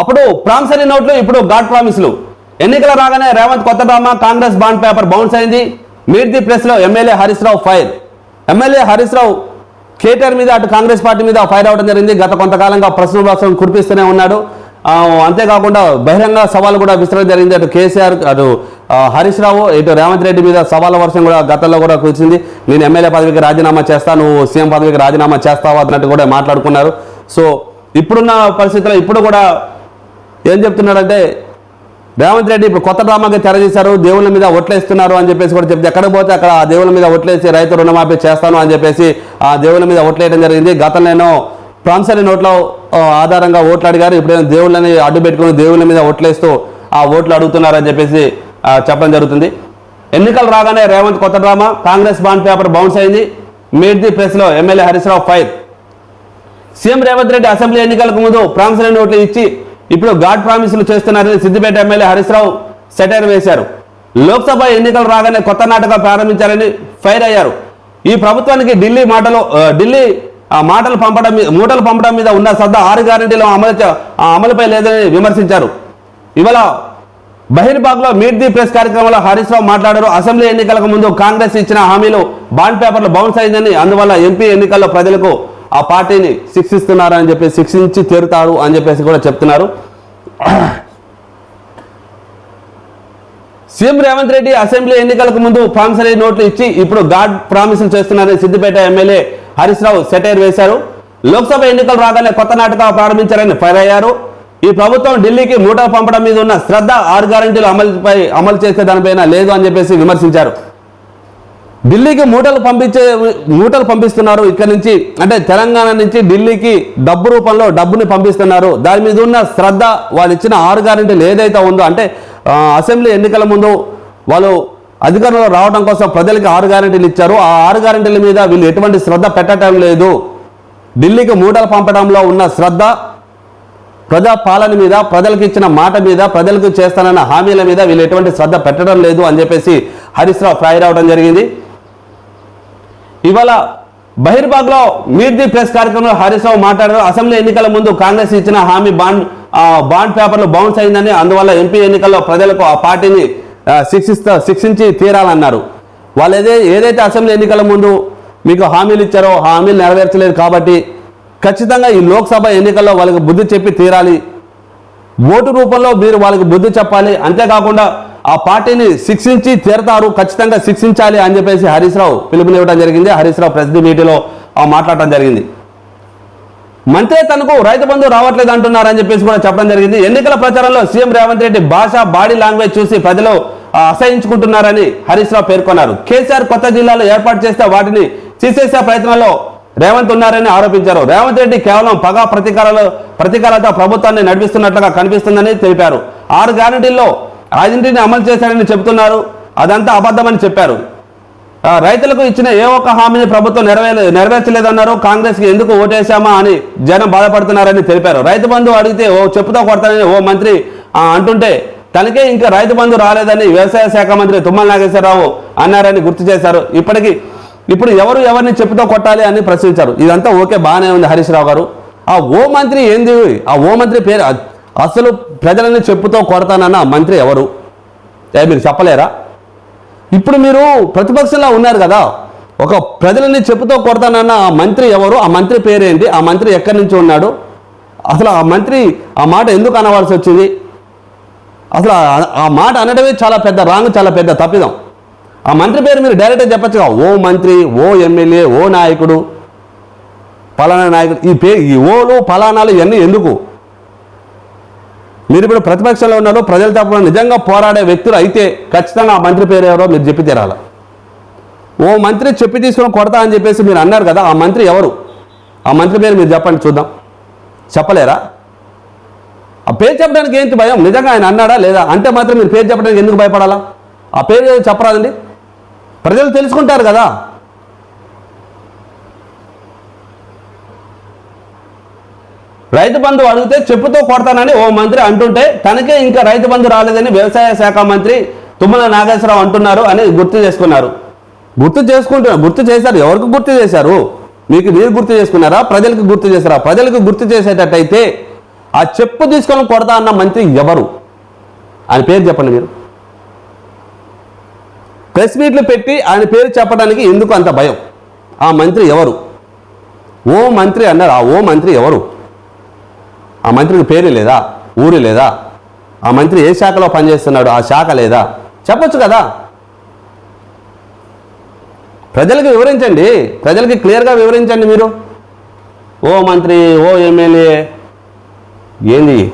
అప్పుడు ప్రామిసరీ నోట్లు ఇప్పుడు గాడ్ ప్రామిస్లు. ఎన్నికల రాగానే రేవంత్ కొత్త drama Congress bond paper bounce అయింది. మీట్ ది ప్రెస్లో MLA Harish Rao fire. MLA Harish Rao KTR మీద అటు కాంగ్రెస్ పార్టీ మీద ఫైర్ అవడం జరిగింది. గత కొంతకాలంగా ప్రశ్న వర్షం కురిపిస్తూనే ఉన్నాడు. అంతేకాకుండా బహిరంగ సవాలు కూడా విసరడం జరిగింది. అటు కేసీఆర్ అటు హరీష్ రావు ఇటు రేవంత్ రెడ్డి మీద సవాళ్ళ వర్షం కూడా గతంలో కూడా కూర్చుంది నేను ఎమ్మెల్యే పదవికి రాజీనామా చేస్తా నువ్వు సీఎం పదవికి రాజీనామా చేస్తావా అన్నట్టు కూడా మాట్లాడుకున్నారు. సో ఇప్పుడున్న పరిస్థితుల్లో ఇప్పుడు కూడా ఏం చెప్తున్నాడంటే రేవంత్ రెడ్డి ఇప్పుడు కొత్త డ్రామాకి తెరచేశారు దేవుళ్ళ మీద ఓట్లేస్తున్నారు అని చెప్పేసి కూడా చెప్తే ఎక్కడ పోతే అక్కడ ఆ దేవుళ్ళ మీద ఓట్లేసి రైతు రుణమాఫీ చేస్తాను అని చెప్పేసి ఆ దేవుళ్ళ మీద ఓట్లేయడం జరిగింది. గతంలోనో ప్రామిసరీ నోట్ల ఆధారంగా ఓట్లు అడిగారు. ఇప్పుడు దేవుళ్ళని అడ్డు పెట్టుకుని దేవుళ్ళ మీద ఓట్లేస్తూ ఆ ఓట్లు అడుగుతున్నారని చెప్పేసి చెప్పడం జరుగుతుంది. ఎన్నికలు రాగానే రేవంత్ కొత్త drama Congress bond paper bounce అయింది. మీట్ ది ప్రెస్లో MLA Harish Rao fire. CM Revanth Reddy assembly ఎన్నికలకు ముందు ప్రామిసరీ నోట్లు ఇచ్చి ఇప్పుడు గాడ్ ప్రామిసులు చేస్తున్నారని సిద్దిపేట ఎమ్మెల్యే హరీశ్రావు సెటైర్ వేశారు. లోక్సభ ఎన్నికలు రాగానే కొత్త నాటకం ప్రారంభించారని ఫైర్ అయ్యారు. ఈ ప్రభుత్వానికి ఢిల్లీ మాటలు ఢిల్లీ మాటలు పంపడం మూటలు పంపడం మీద ఉన్న శ్రద్ధ ఆరు గ్యారంటీలో అమలు అమలుపై లేదని విమర్శించారు. ఇవాళ బహిర్బాగ్లో మీట్ ది ప్రెస్ కార్యక్రమంలో హరీష్ రావు మాట్లాడారు. అసెంబ్లీ ఎన్నికలకు ముందు కాంగ్రెస్ ఇచ్చిన హామీలు బాండ్ పేపర్లు బౌన్స్ అయిందని అందువల్ల ఎంపీ ఎన్నికల్లో ప్రజలకు ఆ పార్టీని శిక్షిస్తున్నారు అని చెప్పి శిక్షించి తీరుతారు అని చెప్పేసి కూడా చెప్తున్నారు. సీఎం రేవంత్ రెడ్డి అసెంబ్లీ ఎన్నికలకు ముందు ప్రామిసరీ నోట్లు ఇచ్చి ఇప్పుడు గాడ్ ప్రామిసులు చేస్తున్నారని సిద్దిపేట ఎమ్మెల్యే హరీష్ రావు సెటైర్ వేశారు. లోక్సభ ఎన్నికలు రాగానే కొత్త నాటకాలు ప్రారంభించారని ఫైర్ అయ్యారు. ఈ ప్రభుత్వం ఢిల్లీకి మూటలు పంపడం మీద ఉన్న శ్రద్ధ ఆరు గ్యారంటీలు అమలుపై అమలు చేసే దానిపైన లేదు అని చెప్పేసి విమర్శించారు. ఢిల్లీకి మూటలు పంపించే మూటలు పంపిస్తున్నారు ఇక్కడ నుంచి. అంటే తెలంగాణ నుంచి ఢిల్లీకి డబ్బు రూపంలో డబ్బుని పంపిస్తున్నారు. దాని మీద ఉన్న శ్రద్ధ వాళ్ళు ఇచ్చిన ఆరు గ్యారెంటీలు ఏదైతే ఉందో అంటే అసెంబ్లీ ఎన్నికల ముందు వాళ్ళు అధికారంలో రావడం కోసం ప్రజలకి ఆరు గ్యారెంటీలు ఇచ్చారు. ఆ ఆరు గ్యారెంటీల మీద వీళ్ళు ఎటువంటి శ్రద్ధ పెట్టడం లేదు. ఢిల్లీకి మూటలు పంపడంలో ఉన్న శ్రద్ధ ప్రజా పాలన మీద ప్రజలకు ఇచ్చిన మాట మీద ప్రజలకు చేస్తానన్న హామీల మీద వీళ్ళు ఎటువంటి శ్రద్ధ పెట్టడం లేదు అని చెప్పేసి హరీష్ రావు ఫైర్ అవడం జరిగింది. ఇవాళ బహిర్బాగ్లో మీట్ ది ప్రెస్ కార్యక్రమంలో హరీష్ రావు మాట్లాడారు. అసెంబ్లీ ఎన్నికల ముందు కాంగ్రెస్ ఇచ్చిన హామీ బాండ్ బాండ్ పేపర్లు బౌన్స్ అయిందని అందువల్ల ఎంపీ ఎన్నికల్లో ప్రజలకు ఆ పార్టీని శిక్షిస్తా శిక్షించి తీరాలన్నారు. వాళ్ళు ఏదే ఏదైతే అసెంబ్లీ ఎన్నికల ముందు మీకు హామీలు ఇచ్చారో హామీలు నెరవేర్చలేదు కాబట్టి ఖచ్చితంగా ఈ లోక్సభ ఎన్నికల్లో వాళ్ళకి బుద్ధి చెప్పి తీరాలి. ఓటు రూపంలో మీరు వాళ్ళకి బుద్ధి చెప్పాలి. అంతేకాకుండా ఆ పార్టీని శిక్షించి తీరతారు ఖచ్చితంగా శిక్షించాలి అని చెప్పేసి హరీష్ రావు పిలుపునివ్వడం జరిగింది. హరీష్ రావు ప్రెస్ మీటింగ్లో మాట్లాడటం జరిగింది. మంత్రి తనకు రైతు బంధు రావట్లేదు అంటున్నారని చెప్పేసి కూడా చెప్పడం జరిగింది. ఎన్నికల ప్రచారంలో సీఎం రేవంత్ రెడ్డి భాష బాడీ లాంగ్వేజ్ చూసి ప్రజలు అసహించుకుంటున్నారని హరీష్ రావు పేర్కొన్నారు. కేసీఆర్ కొత్త జిల్లాలో ఏర్పాటు చేస్తే వాటిని తీసేసే ప్రయత్నంలో రేవంత్ ఉన్నారని ఆరోపించారు. రేవంత్ రెడ్డి కేవలం పగ ప్రతీకారాలు ప్రతీకారాలతో ప్రభుత్వాన్ని నడిపిస్తున్నట్లుగా కనిపిస్తుందని తెలిపారు. ఆరు గ్యారంటీల్లో ఐదింటిని అమలు చేశారని చెబుతున్నారు. అదంతా అబద్ధమని చెప్పారు. రైతులకు ఇచ్చిన ఏ ఒక్క హామీని ప్రభుత్వం నెరవే నెరవేర్చలేదన్నారు. కాంగ్రెస్కి ఎందుకు ఓటేశామా అని జనం బాధపడుతున్నారని తెలిపారు. రైతు బంధు అడిగితే ఓ చెప్పుతో కొడతానని ఓ మంత్రి అంటుంటే తనకే ఇంకా రైతు బంధు రాలేదని వ్యవసాయ శాఖ మంత్రి తుమ్మల నాగేశ్వరరావు అన్నారని గుర్తు చేశారు. ఇప్పటికీ ఇప్పుడు ఎవరు ఎవరిని చెప్పుతో కొట్టాలి అని ప్రశ్నించారు. ఇదంతా ఓకే బాగానే ఉంది హరీష్ రావు గారు. ఆ ఓ మంత్రి ఏంది? ఆ ఓ మంత్రి పేరు అసలు ప్రజలని చెప్పుతో కొడతానన్న ఆ మంత్రి ఎవరు? మీరు చెప్పలేరా? ఇప్పుడు మీరు ప్రతిపక్షంలో ఉన్నారు కదా ఒక ప్రజలని చెప్పుతో కొడతానన్న ఆ మంత్రి ఎవరు? ఆ మంత్రి పేరేంటి? ఆ మంత్రి ఎక్కడి నుంచి ఉన్నాడు? అసలు ఆ మంత్రి ఆ మాట ఎందుకు అనవలసి వచ్చింది? అసలు ఆ- మాట అనడమే చాలా పెద్ద రాంగ్ చాలా పెద్ద తప్పిదం. ఆ మంత్రి పేరు మీరు డైరెక్ట్గా చెప్పచ్చుగా ఓ మంత్రి ఓ ఎమ్మెల్యే ఓ నాయకుడు పలానా నాయకుడు ఈ పేరు ఈ ఓలు పలానాలు ఇవన్నీ ఎందుకు? మీరు ఇప్పుడు ప్రతిపక్షంలో ఉన్నారు ప్రజల తరపున నిజంగా పోరాడే వ్యక్తులు అయితే ఖచ్చితంగా ఆ మంత్రి పేరు ఎవరో మీరు చెప్పి తీరాలి. ఓ మంత్రి చెప్పి తీసుకుని కొడతా అని చెప్పేసి మీరు అన్నారు కదా ఆ మంత్రి ఎవరు? ఆ మంత్రి పేరు మీరు చెప్పండి చూద్దాం. చెప్పలేరా? ఆ పేరు చెప్పడానికి ఏంటి భయం? నిజంగా ఆయన అన్నాడా లేదా? అంటే మాత్రం మీరు పేరు చెప్పడానికి ఎందుకు భయపడాలా? ఆ పేరు ఏదో చెప్పరాదండి? ప్రజలు తెలుసుకుంటారు కదా. రైతు బంధు అడిగితే చెప్పుతో కొడతానని ఓ మంత్రి అంటుంటే తనకే ఇంకా రైతు బంధు రాలేదని వ్యవసాయ శాఖ మంత్రి తుమ్మల నాగేశ్వరరావు అంటున్నారు అని గుర్తు చేసుకున్నారు. గుర్తు చేసుకుంటున్నారు గుర్తు చేశారు. ఎవరికి గుర్తు చేశారు? మీకు మీరు గుర్తు చేసుకున్నారా? ప్రజలకు గుర్తు చేశారా? ప్రజలకు గుర్తు చేసేటట్టయితే ఆ చెప్పు తీసుకొని కొడతా అన్న మంత్రి ఎవరు? ఆయన పేరు చెప్పండి మీరు. ప్రెస్ మీట్లు పెట్టి ఆయన పేరు చెప్పడానికి ఎందుకు అంత భయం? ఆ మంత్రి ఎవరు? ఓ మంత్రి అన్నారు? ఆ ఓ మంత్రి ఎవరు? ఆ మంత్రికి పేరు లేదా? ఊరు లేదా? ఆ మంత్రి ఏ శాఖలో పనిచేస్తున్నాడు? ఆ శాఖ లేదా? చెప్పొచ్చు కదా? ప్రజలకు వివరించండి. ప్రజలకి క్లియర్గా వివరించండి మీరు. ఓ మంత్రి ఓ ఎమ్మెల్యే ఏంది?